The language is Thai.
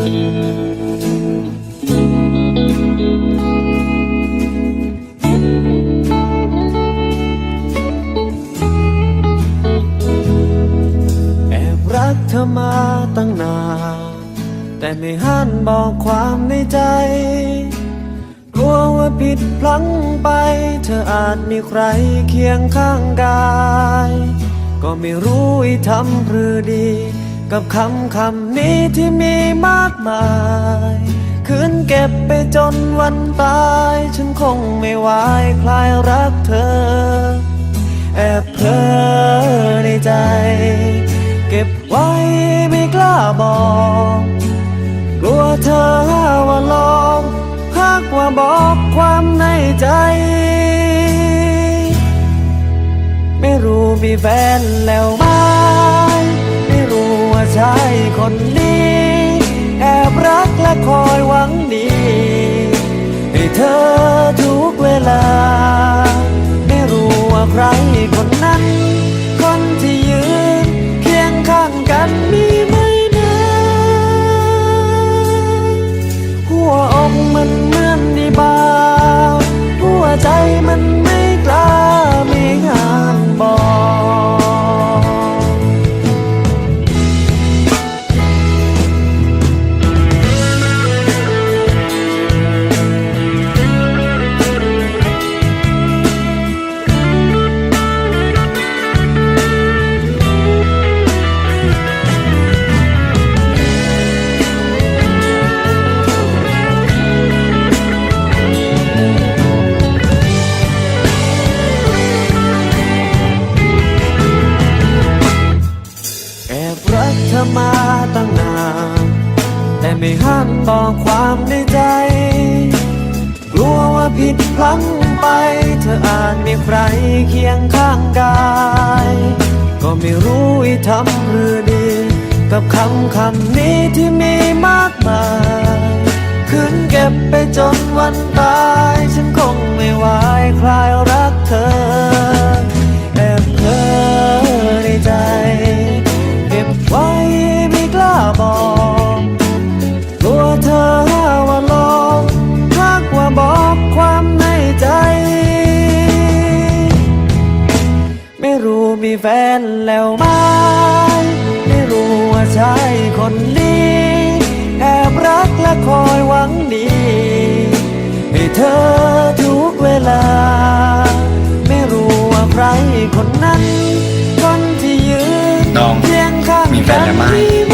แอบรักเธอมาตั้งนาน แต่ไม่หันบอกความในใจ กลัวว่าผิดพลั้งไป เธออาจมีใครเคียงข้างกาย ก็ไม่รู้อีทำหรือดี กับคำคำนี้ที่มีมากมาย คืนเก็บไปจนวันตาย ฉันคงไม่ไหวคลายรักเธอ แอบเพ้อในใจ เก็บไว้ไม่กล้าบอก กลัวเธอว่าลองหากว่าบอกความในใจ ไม่รู้มีแฟนแล้วไหม ชายคนนี้ แอบรักและคอยหวังดี ให้เธอ ตั้งนานแต่ไม่ห้ามต่อความในใจ กลัวว่าผิดพลั้งไป เธออาจมีใครเคียงข้างกาย ก็ไม่รู้อีทำหรือดี กับคำคำนี้ที่มีมากมายคืนเก็บไปจนวันตาย ฉันคงไม่ไหวคลายรัก รู้มีแฟนแล้วไหมไม่รู้ว่าใช่คนนี้แอบรักและคอยหวังดีให้เธอทุกเวลา ไม่รู้ว่าใครคนนั้น คนที่ยืนน้องเคียงข้างมีแฟนแล้วไหมมี